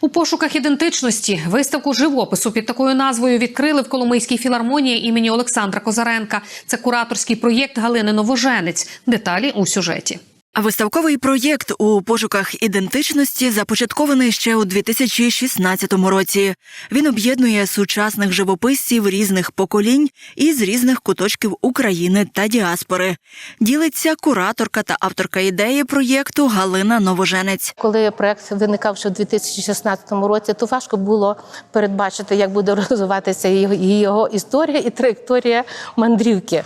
У пошуках ідентичності виставку живопису під такою назвою відкрили в Коломийській філармонії імені Олександра Козаренка. Це кураторський проєкт Галини Новоженець. Деталі у сюжеті. Виставковий проєкт у пошуках ідентичності започаткований ще у 2016 році. Він об'єднує сучасних живописців різних поколінь із різних куточків України та діаспори. Ділиться кураторка та авторка ідеї проєкту Галина Новоженець. Коли проект виникав ще в 2016 році, то важко було передбачити, як буде розвиватися його історія і траєкторія мандрівки.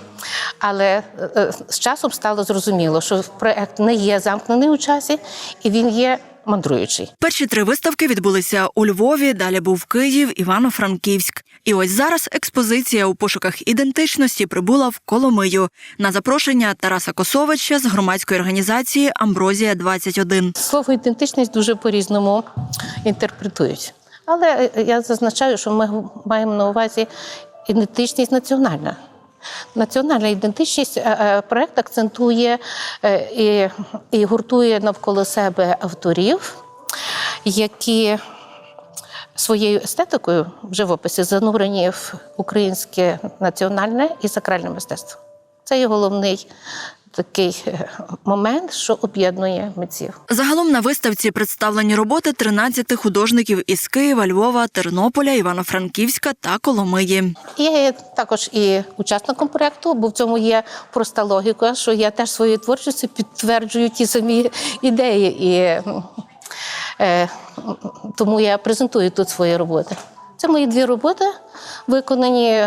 Але е, е, з часом стало зрозуміло, що проект не є замкнений у часі, і він є мандруючий. Перші три виставки відбулися у Львові, далі був Київ, Івано-Франківськ. І ось зараз експозиція у пошуках ідентичності прибула в Коломию на запрошення Тараса Косовича з громадської організації Амброзія 21 Слово ідентичність дуже по-різному інтерпретують. Але е, я зазначаю, що ми маємо на увазі ідентичність національна. Національна ідентичність е, е, проект акцентує е, і, і гуртує навколо себе авторів, які своєю естетикою в живописі занурені в українське національне і сакральне мистецтво. Це є головний такий е, момент, що об'єднує митців. Загалом на виставці представлені роботи 13 художників із Києва, Львова, Тернополя, Івано-Франківська та Коломиї. Я є також і учасником проєкту, бо в цьому є проста логіка, що я теж своєю творчістю підтверджую ті самі ідеї, і е, тому я презентую тут свої роботи. Це мої дві роботи, виконані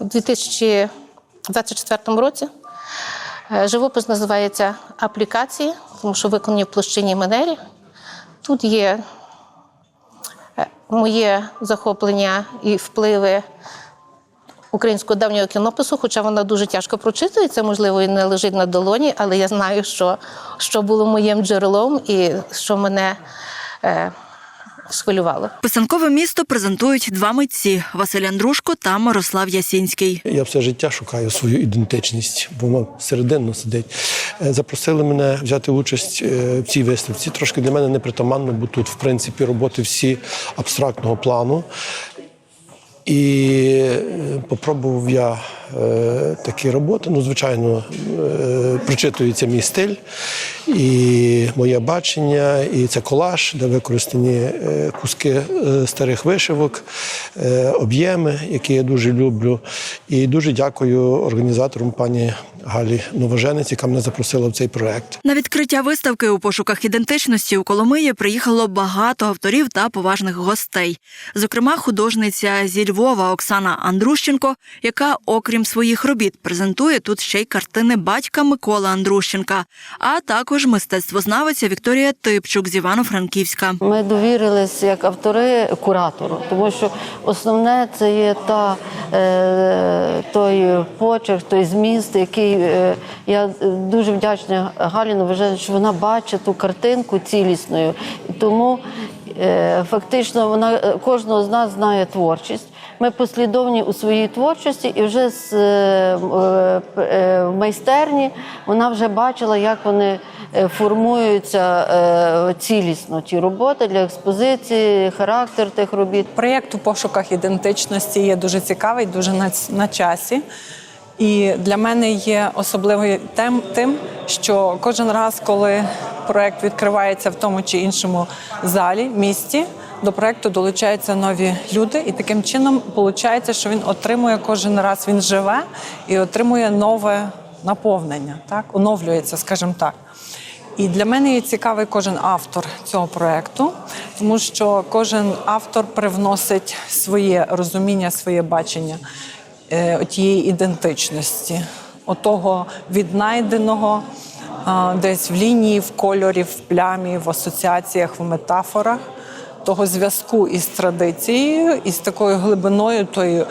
у 2024 році. Е, Живопис називається Аплікації, тому що виконані в площині манері. Тут є е, моє захоплення і впливи українського давнього кінопису, хоча вона дуже тяжко прочитується, можливо, і не лежить на долоні, але я знаю, що, що було моїм джерелом і що мене е, схвилювало. Писанкове місто презентують два митці Василь Андрушко та Мирослав Ясінський. Я все життя шукаю свою ідентичність, бо вона серединно сидить. Е, Запросили мене взяти участь е, в цій виставці. Трошки для мене непритаманно, бо тут, в принципі, роботи всі абстрактного плану. І е, попробував я такі роботи. Ну, звичайно, е, прочитується мій стиль і моє бачення, і це колаж, де використані е, куски е, старих вишивок, е, об'єми, які я дуже люблю. І дуже дякую організаторам пані Галі Новоженець, яка мене запросила в цей проект. На відкриття виставки у пошуках ідентичності у Коломиї приїхало багато авторів та поважних гостей. Зокрема, художниця зі Львова Оксана Андрущенко, яка, окрім своїх робіт, презентує тут ще й картини батька Микола Андрущенка, а також мистецтвознавиця Вікторія Типчук з Івано-Франківська. Ми довірились як автори куратору, тому що основне це є та, е, той почерк, той зміст, який е, я дуже вдячна Галі Новожені, що вона бачить ту картинку цілісною. Тому е, фактично вона кожного з нас знає творчість. Ми послідовні у своїй творчості, і вже з е, е, е, в майстерні вона вже бачила, як вони формуються цілісно ті роботи для експозиції, характер тих робіт. Проєкт у пошуках ідентичності є дуже цікавий, дуже на, на часі. І для мене є особливий тем тим, що кожен раз, коли проєкт відкривається в тому чи іншому залі, місті, до проєкту долучаються нові люди, і таким чином виходить, що він отримує кожен раз, він живе і отримує нове наповнення, так оновлюється, скажімо так. І для мене є цікавий кожен автор цього проекту, тому що кожен автор привносить своє розуміння, своє бачення е, тієї ідентичності, отого віднайденого десь в лінії, в кольорі, в плямі, в асоціаціях, в метафорах, того зв'язку із традицією, із такою глибиною тої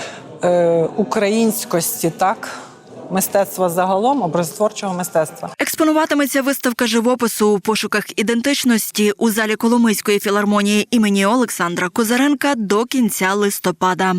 е, українськості, так. Мистецтва загалом, образотворчого мистецтва. Експонуватиметься виставка живопису у пошуках ідентичності у залі Коломийської філармонії імені Олександра Козаренка до кінця листопада.